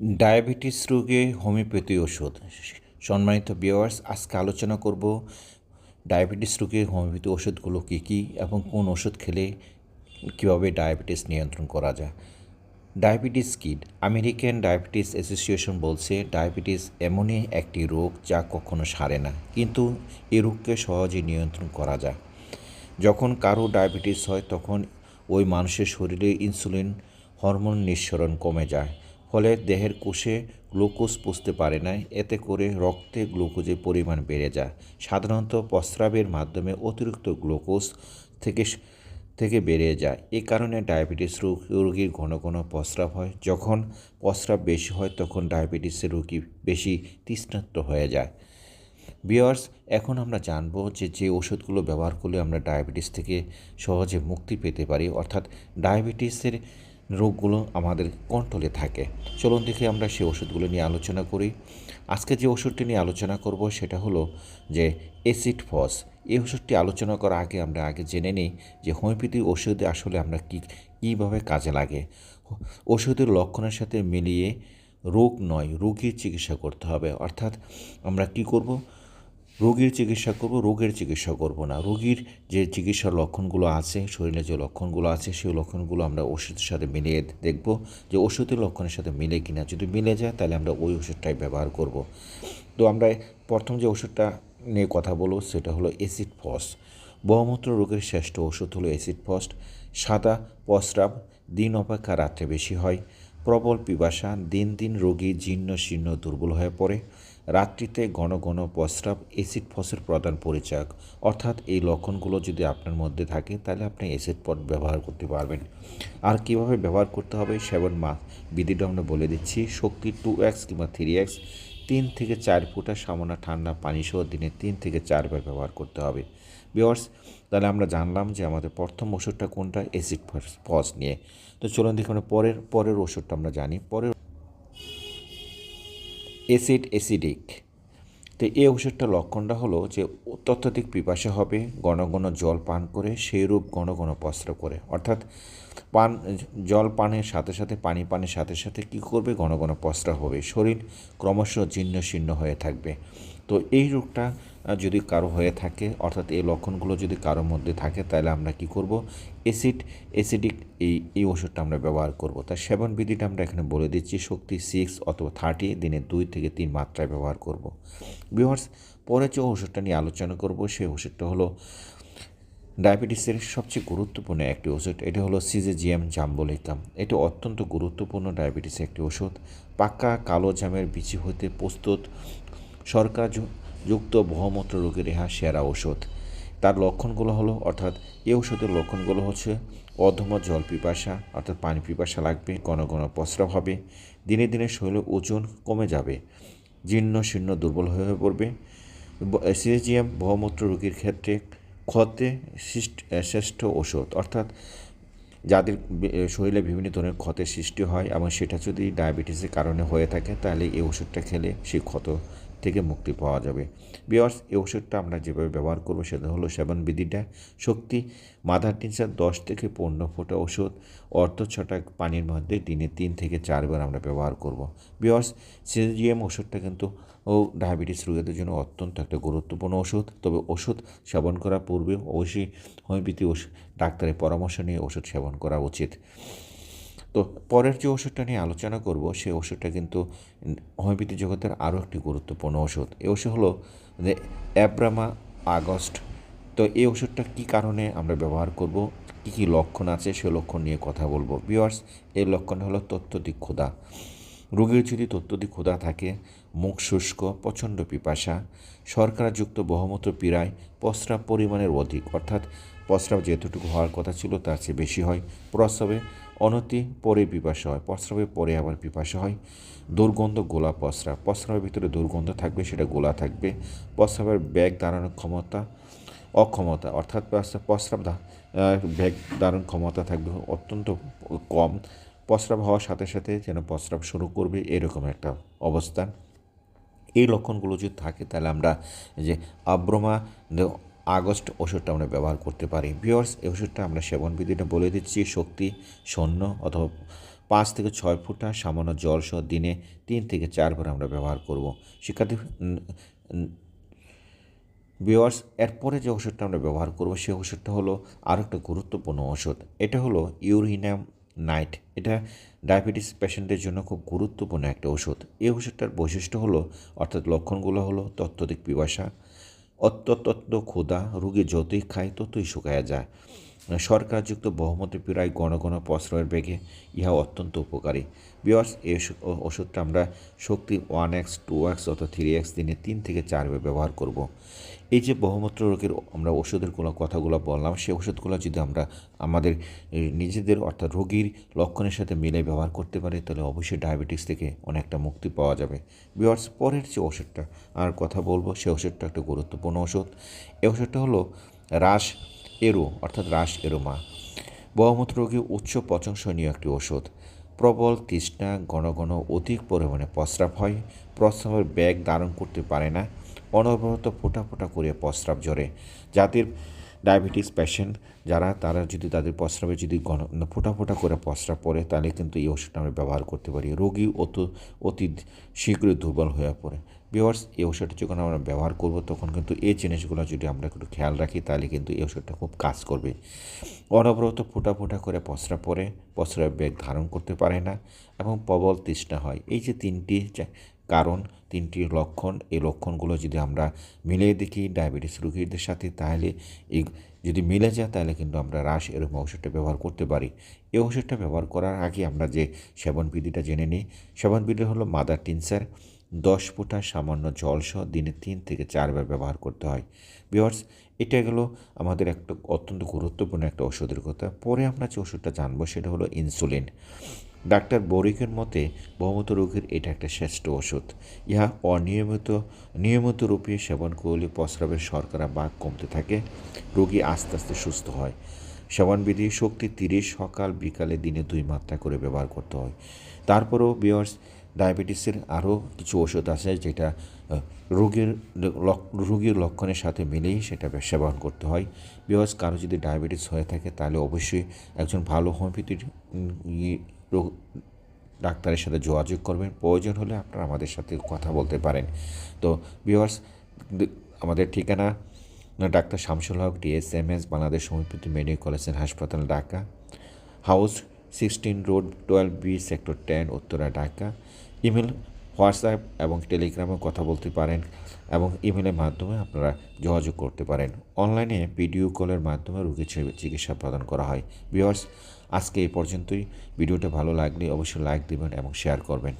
Diabetes রোগে homeopathy ওষুধ। সম্মানিত বিয়ার্স আজকে আলোচনা করব ডায়াবেটিস রোগে হোমিওপ্যাথি ওষুধগুলো কী কী এবং কোন ওষুধ খেলে কীভাবে ডায়াবেটিস নিয়ন্ত্রণ করা যায়। Diabetes kid American diabetes association বলছে, ডায়াবেটিস এমনই একটি রোগ যা কখনো সারে না, কিন্তু এই রোগকে সহজে নিয়ন্ত্রণ করা যায়। যখন কারও ডায়াবেটিস হয়, তখন ওই মানুষের শরীরে ইনসুলিন হরমোন নিঃসরণ কমে যায়। ফলে দেহের কোষে গ্লুকোজ পুষতে পারে না, এতে করে রক্তে গ্লুকোজের পরিমাণ বেড়ে যায়। সাধারণত প্রস্রাবের মাধ্যমে অতিরিক্ত গ্লুকোজ থেকে থেকে বেড়ে যায়। এ কারণে ডায়াবেটিস রোগ, রোগীর ঘন ঘন প্রস্রাব হয়। যখন প্রস্রাব বেশি হয়, তখন ডায়াবেটিসের রোগী বেশি তৃষ্ণার্ত হয়ে যায়। বিয়ার্স এখন আমরা জানব যে যে ওষুধগুলো ব্যবহার করলে আমরা ডায়াবেটিস থেকে সহজে মুক্তি পেতে পারি। অর্থাৎ ডায়াবেটিসের রোগগুলো আমাদের কন্ট্রোলে থাকে। চলুন দেখে আমরা সেই ওষুধগুলো নিয়ে আলোচনা করি। আজকে যে ওষুধটি নিয়ে আলোচনা করব সেটা হলো যে অ্যাসিড ফস। এই ওষুধটি আলোচনা করার আগে আমরা আগে জেনে নিই যে হোমিওপ্যাথি ওষুধে আসলে আমরা কী, কীভাবে কাজে লাগে। ওষুধের লক্ষণের সাথে মিলিয়ে রোগ নয়, রোগীর চিকিৎসা করতে হবে। অর্থাৎ আমরা কি করব? রোগীর চিকিৎসা করব, রোগের চিকিৎসা করব না। রোগীর যে চিকিৎসার লক্ষণগুলো আছে শরীরে যে লক্ষণগুলো আছে, সেই লক্ষণগুলো আমরা ওষুধের সাথে মিলিয়ে দেখব যে ওষুধের লক্ষণের সাথে মিলে কিনা। যদি মিলে যায়, তাহলে আমরা ওই ওষুধটাই ব্যবহার করব। তো আমরা প্রথম যে ওষুধটা নিয়ে কথা বলব, সেটা হলো অ্যাসিড ফস। বহুমূত্র রোগের শ্রেষ্ঠ ওষুধ হলো অ্যাসিড ফস্ট সাদা প্রস্রাব দিন অপেক্ষা রাত্রে বেশি হয়। প্রবল পিপাসা, দিন দিন রোগী জীর্ণ শীর্ণ দুর্বল হয়ে পড়ে। রাত্রিতে ঘন ঘন প্রস্রাব অ্যাসিড ফসের প্রধান পরিচায়ক অর্থাৎ এই লক্ষণগুলো যদি আপনার মধ্যে থাকে, তাহলে আপনি অ্যাসিড পট ব্যবহার করতে পারবেন। আর কীভাবে ব্যবহার করতে হবে? সেভেন মা বিধিটা আমরা বলে দিচ্ছি, শক্তি টু এক্স কিংবা থ্রি এক্স তিন থেকে চার ফুটা সামান্য ঠান্ডা পানি সহ দিনে তিন থেকে চারবার ব্যবহার করতে হবে। বিওয়ার্স তাহলে আমরা জানলাম যে আমাদের প্রথম ওষুধটা কোনটা? অ্যাসিড ফস নিয়ে। তো চলুন দেখি দেখুন পরের পরের ওষুধটা আমরা জানি। পরের অ্যাসিড অ্যাসিডিক। তো এই ওষুধটার লক্ষণটা হলো যে অত্যধিক পিপাসা হবে, ঘন ঘন জল পান করে সেই রূপ ঘন ঘন প্রস্রাব করে। অর্থাৎ পান, জল পানের সাথে সাথে, পানি পানের সাথে সাথে কী করবে? ঘন ঘন প্রস্রাব হবে। শরীর ক্রমশ জীর্ণ শীর্ণ হয়ে থাকবে। তো এই রোগটা যদি কারও হয়ে থাকে, অর্থাৎ এই লক্ষণগুলো যদি কারোর মধ্যে থাকে, তাহলে আমরা কি করব? অ্যাসিড, অ্যাসিডিক এই এই ওষুধটা আমরা ব্যবহার করব। তার সেবন বিধিটা আমরা এখানে বলে দিচ্ছি, শক্তি সিক্স অথবা থার্টি দিনে দুই থেকে তিন মাত্রায় ব্যবহার করব। বিহার্স পরে যে ওষুধটা নিয়ে আলোচনা করব, সেই ওষুধটা হলো ডায়াবেটিসের সবচেয়ে গুরুত্বপূর্ণ একটি ওষুধ। এটি হলো সিজেজিয়াম জাম্বলিকাম এটি অত্যন্ত গুরুত্বপূর্ণ ডায়াবেটিসের একটি ওষুধ। পাকা কালো জামের বিচি হতে প্রস্তুত সরকার যুক্ত বহুমূত্র রোগের ইহা সেরা ওষুধ তার লক্ষণগুলো হলো, অর্থাৎ এই ওষুধের লক্ষণগুলো হচ্ছে অধম জল পিপাসা, অর্থাৎ পানি পিপাসা লাগবে, ঘন ঘন প্রস্রাব হবে, দিনে দিনে শরীরে ওজন কমে যাবে, জীর্ণ শীর্ণ দুর্বল হয়ে পড়বে। সিজিএম বহুমূত্র রোগীর ক্ষেত্রে ক্ষতে শ্রেষ্ঠ ওষুধ অর্থাৎ যাদের শরীরে বিভিন্ন ধরনের ক্ষতের সৃষ্টি হয় এবং সেটা যদি ডায়াবেটিসের কারণে হয়ে থাকে, তাহলে এই ওষুধটা খেলে সেই ক্ষত থেকে মুক্তি পাওয়া যাবে। বিয়ার্স এই ওষুধটা আমরা যেভাবে ব্যবহার করব সেটা হলো সেবন বিধিটা। শক্তি মাদার টিনসার দশ থেকে পনেরো ফোঁটা ওষুধ, অর্ধ ছটা পানির মধ্যে দিনে তিন থেকে চারবার আমরা ব্যবহার করব। বিয়ার্স সিজিএম ওষুধটা কিন্তু, ও ডায়াবেটিস রোগীদের জন্য অত্যন্ত একটা গুরুত্বপূর্ণ ওষুধ। তবে ওষুধ সেবন করার পূর্বে অবশ্যই হোমিওপ্যাথি ওষুধ, ডাক্তারের পরামর্শ নিয়ে ওষুধ সেবন করা উচিত। তো পরের যে ওষুধটা নিয়ে আলোচনা করব সেই ওষুধটা কিন্তু হোমিওপ্যাথি জগতের আরও একটি গুরুত্বপূর্ণ ওষুধ। এই ওষুধ হলো যে অ্যাব্রামা আগস্ট। তো এই ওষুধটা কী কারণে আমরা ব্যবহার করব, কী কী লক্ষণ আছে সে লক্ষণ নিয়ে কথা বলব। বিওয়ার্স এই লক্ষণটা হলো তথ্যদিক ক্ষুধা। রোগীর যদি তথ্যদিক ক্ষুধা থাকে, মুখ শুষ্ক, প্রচণ্ড পিপাসা, শর্করাযুক্ত বহুমূত্র পীড়ায় প্রস্রাব পরিমাণের অধিক, অর্থাৎ প্রস্রাব যেতটুকু হওয়ার কথা ছিল তার চেয়ে বেশি হয়, প্রস্রাবে অনতি পরে পিপাসা হয় প্রস্রাবের পরে আবার পিপাসা হয়। দুর্গন্ধ গোলা প্রস্রাব প্রস্রাবের ভিতরে দুর্গন্ধ থাকবে, সেটা গোলা থাকবে। প্রস্রাবের ব্যাগ দাঁড়ানোর ক্ষমতা, অক্ষমতা, অর্থাৎ প্রস্রাব ব্যাগ দাঁড়ানোর ক্ষমতা থাকবে অত্যন্ত কম। প্রস্রাব হওয়ার সাথে সাথে যেন প্রস্রাব শুরু করবে এরকম একটা অবস্থা এই লক্ষণগুলো যদি থাকে, তাহলে আমরা যে আব্রমা আগস্ট ওষুধটা আমরা ব্যবহার করতে পারি। বিয়ার্স এই ওষুধটা আমরা সেবন বিধিটা বলে দিচ্ছি, শক্তি শূন্য অথবা পাঁচ থেকে ছয় ফুটা, সামান্য জল সহ দিনে তিন থেকে চারবার আমরা ব্যবহার করব। শিক্ষার্থী বিওয়ার্স এরপরে যে ওষুধটা আমরা ব্যবহার করব সেই ওষুধটা হলো আরও একটা গুরুত্বপূর্ণ ওষুধ। এটা হলো ইউরিনাম নাইট। এটা ডায়াবেটিস পেশেন্টের জন্য খুব গুরুত্বপূর্ণ একটা ওষুধ। এই ওষুধটার বৈশিষ্ট্য হলো, অর্থাৎ লক্ষণগুলো হলো তত্ত্বদিক পিপাসা অত্যতত্ত্ব ক্ষুধা রুগী যতই খায় ততই শুকায়া যায়। সরকারযুক্ত বহুমতি প্রায় ঘন ঘন প্রশ্রয়ের বেগে ইহা অত্যন্ত উপকারী। বিয়ার্স এই ওষুধটা আমরা শক্তি ওয়ান এক্স টু এক্স অথবা থ্রি এক্স দিনে তিন থেকে চারবার ব্যবহার করব। এই যে বহুমূত্র রোগের আমরা ওষুধের কোনো কথাগুলো বললাম সেই ওষুধগুলো যদি আমরা আমাদের নিজেদের অর্থাৎ রোগীর লক্ষণের সাথে মিলে ব্যবহার করতে পারি, তাহলে অবশ্যই ডায়াবেটিস থেকে অনেকটা মুক্তি পাওয়া যাবে। বিয়ার্স পরের যে ওষুধটা আর কথা বলব, সে ওষুধটা একটা গুরুত্বপূর্ণ ওষুধ। এই ওষুধটা হলো রাস এরো, অর্থাৎ রাস এরোমা। বহুমূত্র রোগী উচ্চ পচনসনীয় একটি ওষুধ প্রবল তৃষ্ণা, ঘন ঘন অধিক পরিমাণে প্রস্রাব হয়। প্রস্রাবের ব্যাগ ধারণ করতে পারে না। অনবরত ফোটা ফোটা করে প্রস্রাব ঝরে। যাদের ডায়াবেটিস পেশেন্ট যারা, তারা যদি তাদের প্রস্রাবে যদি ঘন, ফোটা ফোটা করে প্রস্রাব পড়ে, তাহলে কিন্তু এই ওষুধটা আমরা ব্যবহার করতে পারি। রোগী অত, অতি শীঘ্রই দুর্বল হয়ে পড়ে। বিওয়ার্স এই ওষুধটা যখন আমরা ব্যবহার করব, তখন কিন্তু এই জিনিসগুলো যদি আমরা একটু খেয়াল রাখি, তাহলে কিন্তু এই ওষুধটা খুব কাজ করবে। অনবরত ফোটা ফোটা করে প্রস্রাব পরে প্রস্রাবের ব্যাগ ধারণ করতে পারে না এবং প্রবল তৃষ্ণা হয়। এই যে তিনটি কারণ, তিনটি লক্ষণ, এই লক্ষণগুলো যদি আমরা মিলিয়ে দেখি ডায়াবেটিস রোগীদের সাথে, তাহলে এই যদি মিলে যায়, তাহলে কিন্তু আমরা রাস এরকম ওষুধটা ব্যবহার করতে পারি। এই ওষুধটা ব্যবহার করার আগে আমরা যে সেবনবিধিটা জেনে নিই। সেবনবিধি হলো মাদার টিনসার। দশ ফুটা সামান্য জল সহ দিনে তিন থেকে চারবার ব্যবহার করতে হয়। বিয়ার্স এটা গেল আমাদের একটা অত্যন্ত গুরুত্বপূর্ণ একটা ওষুধের কথা। পরে আমরা যে ওষুধটা জানব সেটা হলো ইনসুলিন ডাক্তার বরিকের মতে বহুমত রোগীর এটা একটা শ্রেষ্ঠ ওষুধ ইহা অনিয়মিত, নিয়মিত রূপে সেবন করলে প্রস্রাবের শর্করা বাঘ কমতে থাকে, রোগী আস্তে আস্তে সুস্থ হয়। সেবনবিধি শক্তি তিরিশ সকাল বিকালে দিনে দুই মাত্রা করে ব্যবহার করতে হয়। তারপরেও বিয়ার্স ডায়াবেটিসের আরও কিছু ওষুধ আছে যেটা রোগীর রোগীর লক্ষণের সাথে মিলেই সেটা সেবন করতে হয়। বিকজ কারও যদি ডায়াবেটিস হয়ে থাকে তাহলে অবশ্যই একজন ভালো হোমিওপ্যাথির রোগ, ডাক্তারের সাথে যোগাযোগ করবেন। প্রয়োজন হলে আপনারা আমাদের সাথে কথা বলতে পারেন। তো বিওয়ার্স আমাদের ঠিকানা doctor Shamsul Haque, DSMS, Bangladesh homeopathy medical college and হাসপাতাল, Dhaka. House sixteen road, twelve B, sector ten, Uttara, Dhaka. Email, WhatsApp এবং টেলিগ্রামে কথা বলতে পারেন এবং ইমেলের মাধ্যমে আপনারা যোগাযোগ করতে পারেন। অনলাইনে ভিডিও কলের মাধ্যমে রোগীর চিকিৎসা প্রদান করা হয়। বিয়ার্স আজকে এই পর্যন্তই। ভিডিওটা ভালো লাগলে অবশ্যই লাইক দেবেন এবং শেয়ার করবেন।